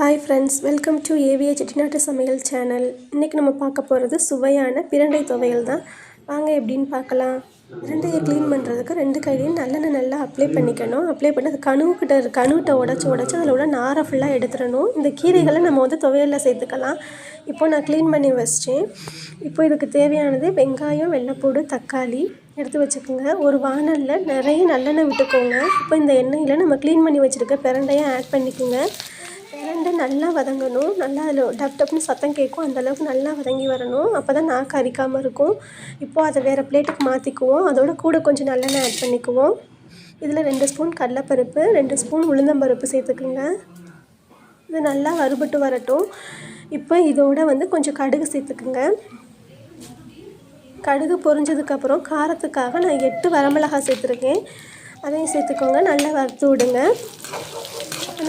Hi friends welcome to AVA செட்டிநாட்டு சமையல் channel இன்றைக்கி நம்ம பார்க்க போகிறது சுவையான பிரண்டை துவையல் தான். வாங்க எப்படின்னு பார்க்கலாம். பிரண்டையை க்ளீன் பண்ணுறதுக்கு ரெண்டு கையிலையும் நல்லெண்ணெய் நல்லா அப்ளை பண்ணிக்கணும். அப்ளை பண்ணி அது கணுவுக்கிட்ட கணுவிட்ட உடச்சி உடச்சி அதில் உள்ள நாரை ஃபுல்லாக எடுத்துடணும். இந்த கீரைகளை நம்ம வந்து துவையலில் சேர்த்துக்கலாம். இப்போ நான் க்ளீன் பண்ணி வச்சிட்டேன். இப்போ இதுக்கு தேவையானது வெங்காயம் வெள்ளைப்பூடு தக்காளி எடுத்து வச்சுக்கோங்க. ஒரு வானலில் நிறைய நல்லெண்ணெய் விட்டுக்கோங்க. இப்போ இந்த எண்ணெயில் நம்ம க்ளீன் பண்ணி வச்சுருக்க பிரண்டையை ஆட் பண்ணிக்கோங்க. பிரண்டை நல்லா வதங்கணும். நல்லா அதில் டப் டப்னு சத்தம் கேட்கும். அந்தளவுக்கு நல்லா வதங்கி வரணும். அப்போ தான் நாக்கு அரிக்காமல் இருக்கும். இப்போது அதை வேறு பிளேட்டுக்கு மாற்றிக்குவோம் அதோட கூட கொஞ்சம் நல்லெண்ணெய் ஆட் பண்ணிக்குவோம். இதில் ரெண்டு ஸ்பூன் கடலைப்பருப்பு ரெண்டு ஸ்பூன் உளுந்தம்பருப்பு சேர்த்துக்குங்க. இது நல்லா வறுபட்டு வரட்டும். இப்போ இதோட வந்து கொஞ்சம் கடுகு சேர்த்துக்குங்க. கடுகு பொரிஞ்சதுக்கப்புறம் காரத்துக்காக நான் எட்டு வரமிளகாய் சேர்த்துருக்கேன். அதையும் சேர்த்துக்கோங்க. நல்லா வறுத்து விடுங்க.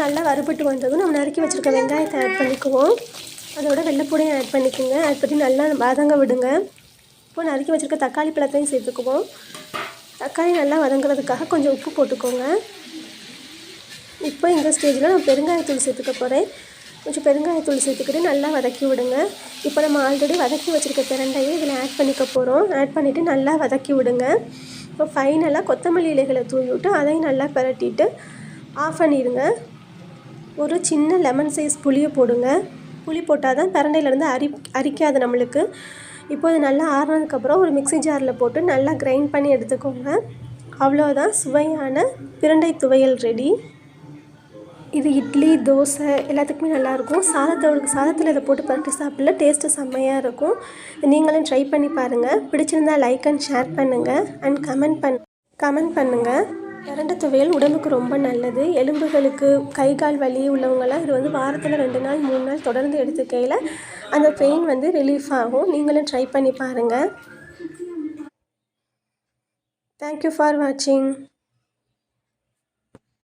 நல்லா வறுபட்டு வந்ததும் நம்ம நறுக்கி வச்சுருக்க வெங்காயத்தை ஆட் பண்ணிக்குவோம். அதோட வெள்ளைப்பூடையும் ஆட் பண்ணிக்கோங்க. ஆட் பண்ணி நல்லா வதங்க விடுங்க. இப்போ நறுக்கி வச்சுருக்க தக்காளி பழத்தையும் சேர்த்துக்குவோம். தக்காளி நல்லா வதங்குறதுக்காக கொஞ்சம் உப்பு போட்டுக்கோங்க. இப்போ இந்த ஸ்டேஜில் நான் பெருங்காயத்தூள் சேர்த்துக்க போகிறேன் கொஞ்சம் பெருங்காயத்தூள் சேர்த்துக்கிட்டு நல்லா வதக்கி விடுங்க. இப்போ நம்ம ஆல்ரெடி வதக்கி வச்சுருக்க பிரண்டையும் இதில் ஆட் பண்ணிக்க போகிறோம் ஆட் பண்ணிவிட்டு நல்லா வதக்கி விடுங்க. இப்போ ஃபைனலாக கொத்தமல்லி இலைகளை தூவி விட்டு அதையும் நல்லா பரட்டிட்டு ஆஃப் பண்ணிடுங்க ஒரு சின்ன லெமன் சைஸ் புளியை போடுங்க. புளி போட்டால் தான் பிரண்டையிலேருந்து அரி அரிக்காது நம்மளுக்கு. இப்போ இது நல்லா ஆறுனதுக்கப்புறம் ஒரு மிக்ஸி ஜாரில் போட்டு நல்லா கிரைண்ட் பண்ணி எடுத்துக்கோங்க. அவ்வளோதான் சுவையான பிரண்டை துவையல் ரெடி இது இட்லி தோசை எல்லாத்துக்குமே நல்லாயிருக்கும். சாதத்தோட சாதத்தில் இதை போட்டு பரட்டி சாப்பிடல. டேஸ்ட்டு செம்மையாக இருக்கும். நீங்களும் ட்ரை பண்ணி பாருங்கள் பிடிச்சிருந்தா லைக் அண்ட் ஷேர் பண்ணுங்கள் அண்ட் கமெண்ட் பண் கமெண்ட் பண்ணுங்கள் இரண்டு துவையல் உடம்புக்கு ரொம்ப நல்லது. எலும்புகளுக்கு கை கால் வலி உள்ளவங்களாம் இது வந்து வாரத்தில் ரெண்டு நாள் மூணு நாள் தொடர்ந்து எடுத்துக்கையில் அந்த பெயின் வந்து ரிலீஃப் ஆகும். நீங்களும் ட்ரை பண்ணி பாருங்கள் தேங்க்யூ ஃபார் வாட்சிங்